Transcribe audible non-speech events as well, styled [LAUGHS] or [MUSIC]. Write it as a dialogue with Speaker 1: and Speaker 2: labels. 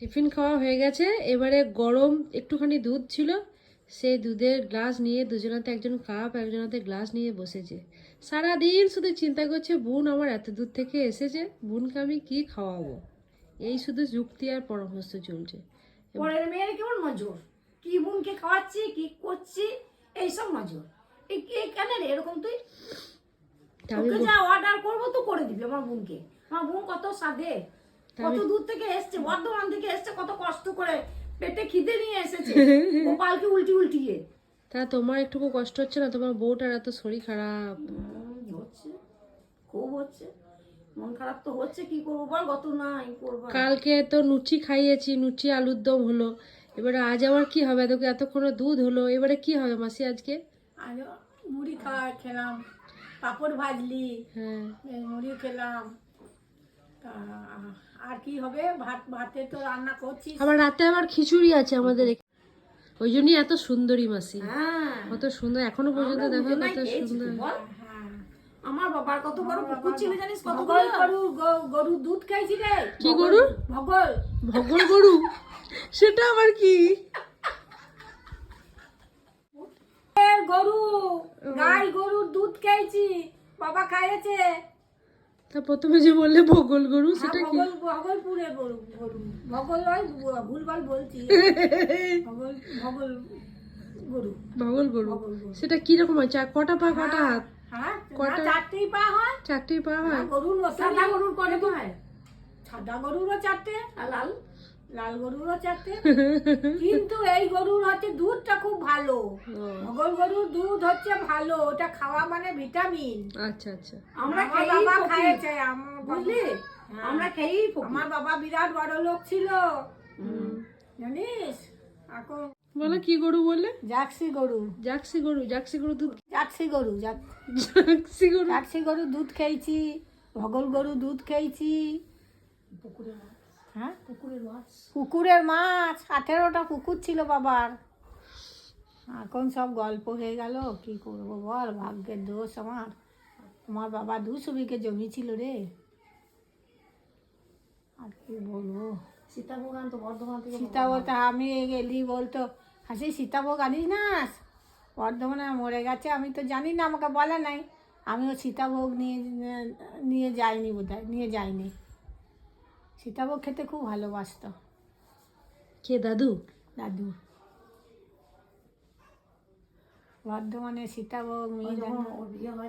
Speaker 1: Tiffin খাওয়া হয়ে গেছে। এবারে গরম একটুখানি দুধ ছিল। সেই দুধের গ্লাস নিয়ে দুজনাতে একজন কাপ একজনাতে গ্লাস নিয়ে বসেছে। সারাদিন শুধু চিন্তা করছে বোন আমার এত দূর থেকে এসেছে বোনকে আমি কি খাওয়াবো? এই শুধু যুক্তি আর পরামর্শ চলছে।
Speaker 2: পরের মেয়ের কেমন নজর? কি বোনকে খাওয়াচ্ছি কি করছি এইসব নজর। কেন রে? এরকম তুই তোকে যা অর্ডার করব তো করে দিবি আমার বোনকে। আমার বোন কত সাধে। কত দূর থেকে এসছে বর্ধমান থেকে এসছে কত কষ্ট করে পেটে খিদে নিয়ে এসেছে। [LAUGHS] গোপালকে উল্টি উল্টিয়ে।
Speaker 1: তা তোমার একটুকু কষ্ট হচ্ছে না? তোমার বউটার এত শরীর খারাপ।
Speaker 2: হচ্ছে খুব হচ্ছে। মন খারাপ তো হচ্ছে কি করব বল? গত নাই করব
Speaker 1: কালকে তো লুচি খাইয়েছি লুচি আলুর দম হলো। এবারে আজ আবার কি হবে? তোকে এতক্ষণ দুধ হলো। এবারে কি হবে মাসি আজকে?
Speaker 2: আজ মুড়ি খাওয়া খেলাম পাপড় ভাজলি
Speaker 1: হ্যাঁ।
Speaker 2: মুড়ি খেলাম। আর কি হবে? ভাত ভাতে তো রান্না করছিস।
Speaker 1: আবার রাতে আবার খিচুড়ি আছে আমাদের ওই জন্যই এত সুন্দরী মাসি।
Speaker 2: হ্যাঁ।
Speaker 1: কত সুন্দর। এখনও পর্যন্ত দেখো কত সুন্দর।
Speaker 2: আমার বাবার কত বড় পুকুর ছিল জানিস? কত গরু গরু দুধ খাইছি রে।
Speaker 1: কি গরু?
Speaker 2: ভগল।
Speaker 1: ভগল গরু? সেটা আবার কি?
Speaker 2: গরু গাই গরুর দুধ খাইছি। বাবা খাইয়েছে।
Speaker 1: তা প্রথমে যে বললে ভগল গরু সেটা কি?
Speaker 2: ভগলপুরে গরু ভগল নয় ভুলভাল বলছি। ভগল ভগল গরু।
Speaker 1: ভগল গরু। সেটা কি রকম হয়? চা- কটা পা কটা হাত?
Speaker 2: হ্যাঁ
Speaker 1: কটা?
Speaker 2: চারটেই পা হয়।
Speaker 1: চারটি পা হয়?
Speaker 2: গরুর সাদা গরুর করে হয়? সাদা গরুরও চারটে আর লাল। লাল গরুরও চারটে কিন্তু এই গরুর হচ্ছে দুধটা খুব ভালো। মগল গরুর দুধ হচ্ছে ভালো ওটা খাওয়া মানে ভিটামিন।
Speaker 1: আচ্ছা আচ্ছা।
Speaker 2: আমরা বাবা খাইয়েছে আমার বুঝলি? আমরা খেয়েই আমার বাবা বিরাট বড় লোক ছিল। জানিস? এখন
Speaker 1: বলো কি গরু বললে?
Speaker 2: জার্সি গরু।
Speaker 1: জাক্সি গরু জাক্সি গরু দুধ
Speaker 2: জার্সি গরু
Speaker 1: জাক্সি গরু?
Speaker 2: জার্সি গরু দুধ খেয়েছি ভগল গরু দুধ খেয়েছি। হ্যাঁ? পুকুরের মাছ। আঠেরোটা পুকুর ছিল বাবার। এখন সব গল্প হয়ে গেল কি করব বল? ভাগ্যের দোষ আমার। আমার বাবা দুশো বিঘে জমি ছিল রে। আর কি বলব? সীতাভোগ আনতো বর্ধমান থেকে সীতাভোগ তা আমি গেলি বলতো হাসি সীতাভোগ আনিস না? বর্ধমানে মরে গেছে আমি তো জানি না আমাকে বলে নাই। আমিও সীতাভোগ নিয়ে নিয়ে যাইনি বোধহয় নিয়ে যাইনি। সীতাভোগ খেতে খুব ভালোবাসত।
Speaker 1: কে দাদু?
Speaker 2: দাদু। বর্ধমানে সীতাভোগ মিহিদানা